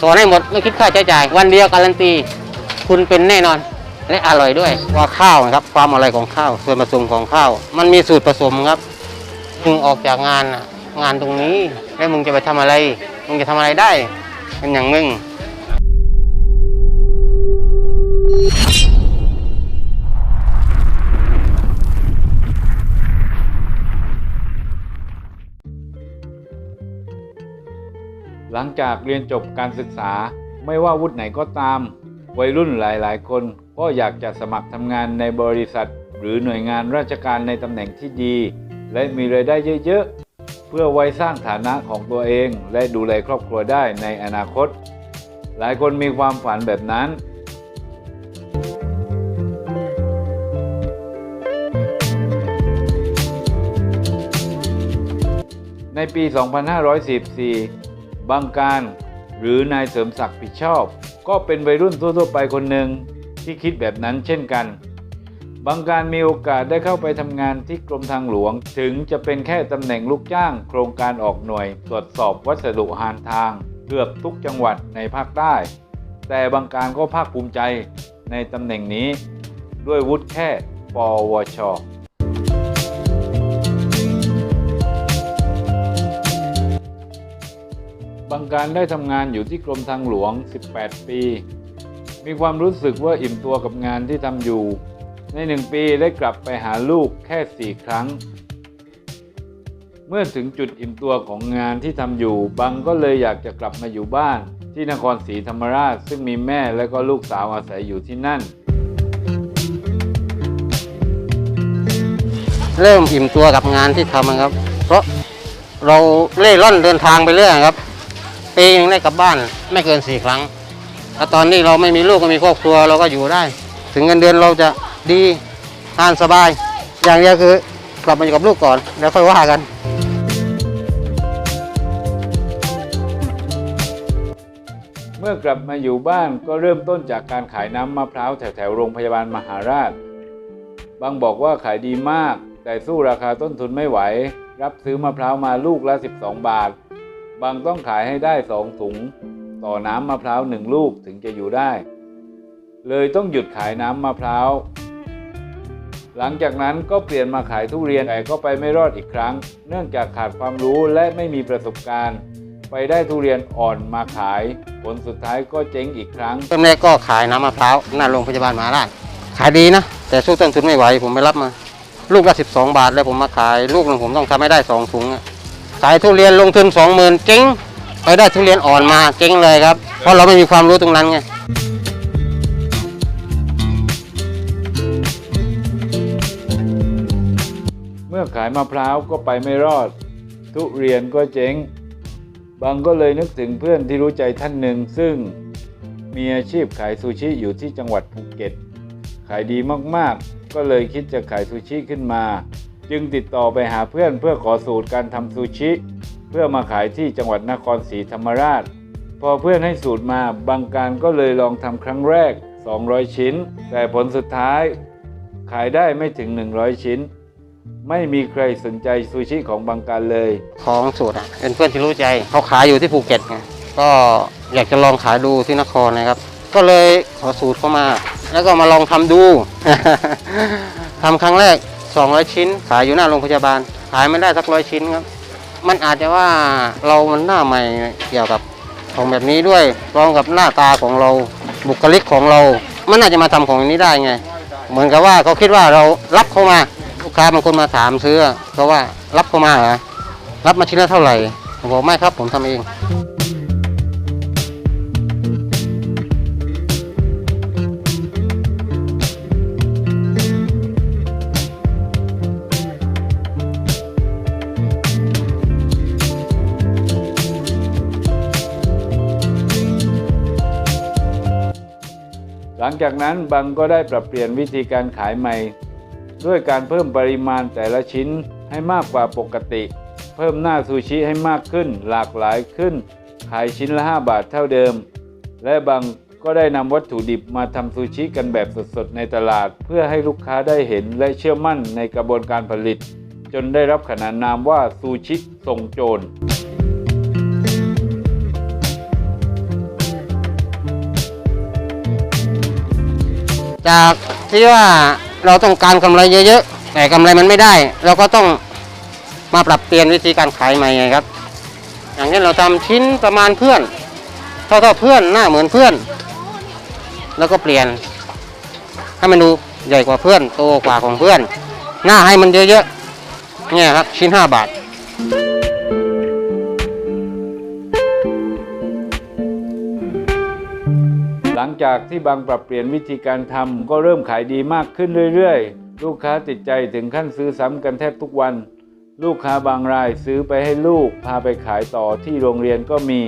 สอนให้หมดไม่คิดค่าใช้จ่าย วันเดียวการันตี คุณเป็นแน่นอน และอร่อยด้วยว่าข้าวนะครับ ความอร่อยของข้าว ส่วนผสมของข้าว มันมีสูตรผสมครับมึงออกจากงานงานตรงนี้ แล้วมึงจะไปทำอะไร มึงจะทำอะไรได้เป็นอย่างมึง หลังจากเรียนจบการศึกษาไม่ว่าวุฒิไหนก็ตาม วัยรุ่นหลายๆ คนก็อยากจะสมัครทำงานในบริษัท หรือหน่วยงานราชการในตำแหน่งที่ดี และมีรายได้เยอะๆ เพื่อไว้สร้างฐานะของตัวเอง และดูแลครอบครัวได้ในอนาคต หลายคนมีความฝันแบบนั้นในปี 2544 บางการ หรือนายเสริมศักดิ์ผิดชอบ ก็เป็นวัยรุ่นทั่วๆไปคนหนึ่งที่คิดแบบนั้นเช่นกัน บางการมีโอกาสได้เข้าไปทำงานที่กรมทางหลวง ถึงจะเป็นแค่ตำแหน่งลูกจ้าง โครงการออกหน่วย ตรวจสอบวัสดุหานทาง เกือบทุกจังหวัดในภาคใต้ แต่บางการก็ภาคภูมิใจในตำแหน่งนี้ ด้วยวุฒิแค่ปวช บางการได้ทำงานอยู่ที่กรมทางหลวง 18 ปี มีความรู้สึกว่าอิ่มตัวกับงานที่ทำอยู่ ในหนึ่งปีได้กลับไปหาลูกแค่ 4 ครั้ง เมื่อถึงจุดอิ่มตัวของงานที่ทำอยู่บังก็เลยอยากจะกลับมาอยู่บ้าน ที่นครศรีธรรมราช ซึ่งมีแม่และก็ลูกสาวอาศัยอยู่ที่นั่น เริ่มอิ่มตัวกับงานที่ทำนะครับ เพราะเราเล่ร่อนเดินทางไปเรื่อยครับ ปีหนึงได้กลับบ้านไม่เกินสี่ครั้งแล้วตอนนี้เราไม่มีลูกไม่มีครอบครัวเราก็อยู่ได้ ถึงเงินเดือนเราจะดีทานสบาย อย่างเดียวคือกลับมาอยู่กับลูกก่อนแล้วค่อยว่ากัน เมื่อกลับมาอยู่บ้านก็เริ่มต้นจากการขายน้ำมะพร้าวแถวๆโรงพยาบาลมหาราช บางบอกว่าขายดีมาก แต่สู้ราคาต้นทุนไม่ไหว รับซื้อมะพร้าวมาลูกละ 12 บาท บางต้องขายให้ได้2ถุง ต่อน้ำมะพร้าวหนึ่งลูกถึงจะอยู่ได้ เลยต้องหยุดขายน้ำมะพร้าว หลังจากนั้นก็เปลี่ยนมาขายทุเรียนแต่ก็ไปไม่รอดอีกครั้ง เนื่องจากขาดความรู้และไม่มีประสบการณ์ ไปได้ทุเรียนอ่อนมาขาย ผลสุดท้ายก็เจ๊งอีกครั้งเริ่มแรกก็ขายน้ำมะพร้าวหน้าโรงพยาบาลมหาราชขายดีนะ แต่สู้ต้นทุนไม่ไหวผมไม่รับมา ลูกละ 12 บาท แล้วผมมาขาย ลูกหนึ่งผมต้องทำให้ได้สองถุงอะายทุเรียนลงทุน20,000เจ๊งไปได้ทุเรียนอ่อนมาเจ๊งเลยครับ เพราะเราไม่มีความรู้ตรงนั้นไงเมื่อขายมะพร้าวก็ไปไม่รอด ทุเรียนก็เจ๊ง บางก็เลยนึกถึงเพื่อนที่รู้ใจท่านหนึ่ง ซึ่งมีอาชีพขายซูชิอยู่ที่จังหวัดภูเก็ต ขายดีมากๆ ก็เลยคิดจะขายซูชิขึ้นมา จึงติดต่อไปหาเพื่อนเพื่อขอสูตรการทำซูชิ เพื่อมาขายที่จังหวัดนครศรีธรรมราช พอเพื่อนให้สูตรมาบางการก็เลยลองทำครั้งแรก 200 ชิ้น แต่ผลสุดท้าย ขายได้ไม่ถึง 100 ชิ้น ไม่มีใครสนใจซูชิของบางการเลยของสูตรอะเป็นเพื่อนที่รู้ใจเขาขายอยู่ที่ภูเก็ตไงก็อยากจะลองขายดูที่นครนะครับ ก็เลยขอสูตรเข้ามา แล้วก็มาลองทำดู ทำครั้งแรก 200 ชิ้น ขายอยู่หน้าโรงพยาบาล ขายไม่ได้สักร้อยชิ้นครับ มันอาจจะว่าเรามันหน้าใหม่เกี่ยวกับของแบบนี้ด้วยพร้อมกับหน้าตาของเราบุคลิกของเรา มันน่าจะมาทำของนี้ได้ไง เหมือนกับว่าเขาคิดว่าเรารับเข้ามาลูกค้าบางคนมาถามซื้อเขาว่ารับเข้ามาเหรอรับมาชิ้นละเท่าไหร่ผมบอกไม่ครับผมทำเอง ลังจากนั้นบังก็ได้ปรับเปลี่ยนวิธีการขายใหม่ ด้วยการเพิ่มปริมาณแต่ละชิ้นให้มากกว่าปกติ เพิ่มหน้าซูชิให้มากขึ้น หลากหลายขึ้น ขายชิ้นละ 5 บาทเท่าเดิม และบังก็ได้นำวัตถุดิบมาทำซูชิกันแบบสดๆในตลาด เพื่อให้ลูกค้าได้เห็นและเชื่อมั่นในกระบวนการผลิต จนได้รับขนานนามว่าซูชิทรงโจร จากที่ว่าเราต้องการกำไรเยอะๆ แต่กำไรมันไม่ได้ เราก็ต้องมาปรับเปลี่ยนวิธีการขายใหม่ไงครับ อย่างเช่นเราทำชิ้นประมาณเพื่อน เท่าๆเพื่อนหน้าเหมือนเพื่อน แล้วก็เปลี่ยนให้มันดูใหญ่กว่าเพื่อนโตกว่าของเพื่อน หน้าให้มันเยอะๆเนี่ยครับชิ้น 5 บาท จากที่บางปรับเปลี่ยนวิธีการทำก็เริ่มขายดีมากขึ้นเรื่อยๆ ลูกค้าติดใจถึงขั้นซื้อซ้ำกันแทบทุกวัน ลูกค้าบางรายซื้อไปให้ลูก พาไปขายต่อที่โรงเรียนก็มี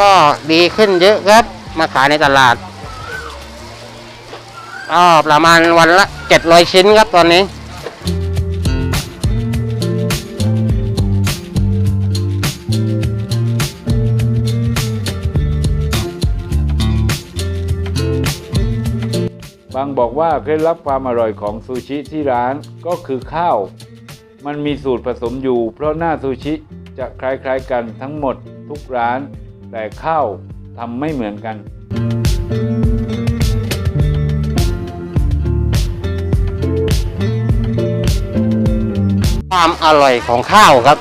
ก็ดีขึ้นเยอะครับ มาขายในตลาดก็ประมาณวันละ 700 ชิ้นครับตอนนี้ บางบอกว่าเคล็ดลับความอร่อยของซูชิที่ร้านก็คือข้าว มันมีสูตรผสมอยู่ เพราะหน้าซูชิจะคล้ายๆกันทั้งหมดทุกร้าน แต่ข้าวทำไม่เหมือนกัน ความอร่อยของข้าวครับ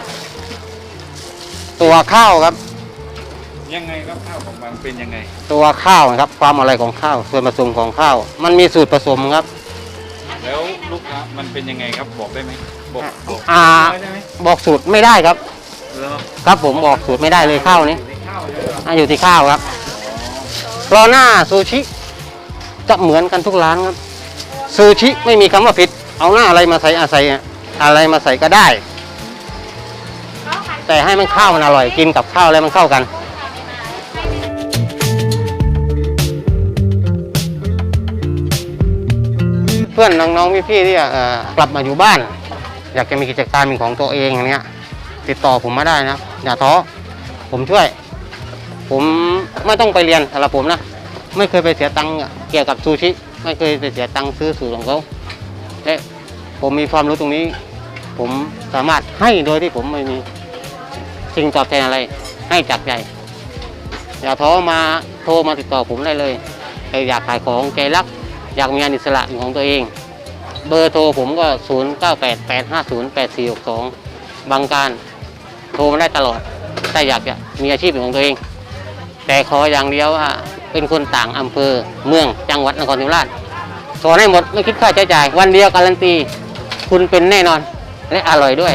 ตัวข้าวครับ ยังไงครับข้าวของบางเป็นยังไง ตัวข้าวนะครับความอร่อยของข้าว ส่วนผสมของข้าว มันมีสูตรผสมครับ แล้วลูกค้ามันเป็นยังไงครับบอกได้ไหมบอกบอกอ่า ได้ไหมบอกสูตรไม่ได้ครับ เหรอครับผมบอกสูตรไม่ได้เลยข้าวนี้ในข้าวเลยเหรออะอยู่ที่ข้าวครับเพราะหน้าซูชิ จะเหมือนกันทุกร้านครับซูชิไม่มีคำว่าผิด เอาหน้าอะไรมาใส่อาศัยอะอะไรมาใส่ก็ได้ แต่ให้มันข้าวมันอร่อยกินกับข้าวแล้วมันเข้ากัน พื่อนน้องๆพี่ๆที่อ่อกลับมาอยู่บ้าน อยากจะมีกิจการเป็นของตัวเองอย่างเนี้ยติดต่อผมมาได้นะอย่าท้อผมช่วย ผมไม่ต้องไปเรียนสำหรับผมนะไม่เคยไปเสียตังค์เกี่ยวกับซูชิ ไม่เคยไปเสียตังค์ซื้อสูตรของเขาและผมมีความรู้ตรงนี้ ผมสามารถให้โดยที่ผมไม่มีสิ่งตอบแทนอะไร ให้จากใจอย่าท้อมาโทรมาติดต่อผมได้เลยใครอยากขายของใจรัก อยากมีงานอิสระเป็นของตัวเอง เบอร์โทรผมก็ 0 9 8 8 5 0 8 4 6 2 บางการโทรมาได้ตลอด ถ้าอยากจะมีอาชีพเป็นของตัวเอง แต่ขออย่างเดียวว่าเป็นคนต่างอำเภอเมืองจังหวัดนครศรีธรรมราชสอนให้หมดไม่คิดค่าใช้จ่าย วันเดียวการันตี คุณเป็นแน่นอน และอร่อยด้วย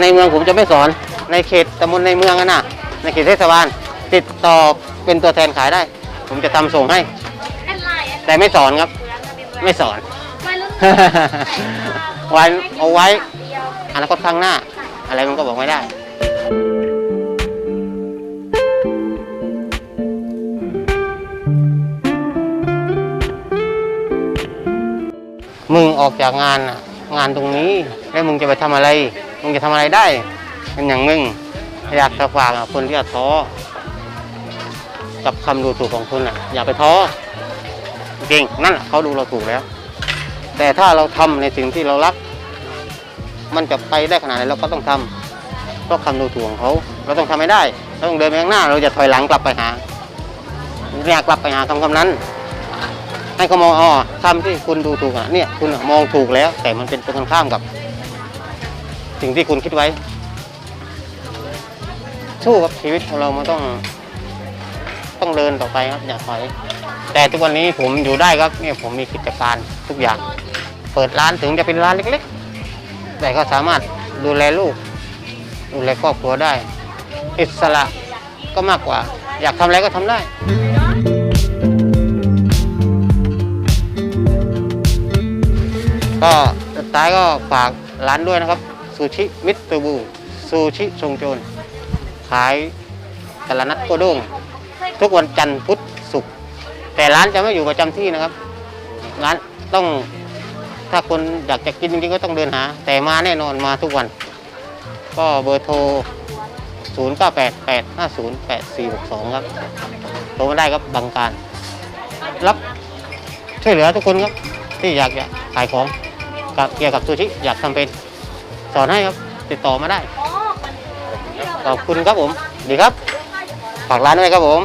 ในเมืองผมจะไม่สอน ในเขตตำบลในเมืองอะนะในเขตเทศบาลติดต่อเป็นตัวแทนขายได้ ผมจะทำส่งให้ แต่ไม่สอนครับ ไม่สอนไว้เอาไว้อนาคตข้างหน้า อะไรมันก็บอกไม่ได้มึงออกจากงานน่ะ งานตรงนี้ แล้วมึงจะไปทำอะไร มึงจะทำอะไรได้เป็นอย่างมึงอยากจะฝากคนที่ท้อกับคำดูถูกของคุณอะ อย่าไปท้อจริงนั่นเขาดูเราถูกแล้ว แต่ถ้าเราทำในสิ่งที่เรารัก มันจะไปได้ขนาดไหนเราก็ต้องทำเพราะคำดูถูกของเขา เราต้องทำให้ได้เราต้องเดินไปข้างหน้า เราจะถอยหลังกลับไปหาอยากกลับไปหาคำคำนั้น ให้เขามองอ๋อคำที่คุณดูถูกอะเนี่ยคุณมองถูกแล้ว แต่มันเป็นตรงข้ามกับ สิ่งที่คุณคิดไว้ สู้กับชีวิตของเรามันต้อง ต้องเดินต่อไปครับอย่าถอย แต่ทุกวันนี้ผมอยู่ได้ครับเนี่ยผมมีกิจการทุกอย่าง เปิดร้านถึงจะเป็นร้านเล็ก ๆ แต่ก็สามารถดูแลลูก ดูแลครอบครัวได้ อิสระก็มากกว่า อยากทำอะไรก็ทำได้ ก็สุดท้ายก็ฝากร้านด้วยนะครับซูชิมิสเตอร์บูซูชิทรงโจรขายตลาดนัดโกโด้งทุกวันจันทร์พุธศุกร์แต่ร้านจะไม่อยู่ประจำที่นะครับร้านต้องถ้าคนอยากจะกินจริงๆก็ต้องเดินหา แต่มาแน่นอนมาทุกวัน ก็เบอร์โทร 0 9 8 8 5 0 8 4 6 2 ครับโทรมาได้ครับบางการ รับช่วยเหลือทุกคนครับ ที่อยากจะขายของ กับเกี่ยวกับซูชิอยากทำเป็นสอนให้ครับ ติดต่อมาได้ ขอบคุณครับผม ดีครับ ฝากร้านด้วยครับผม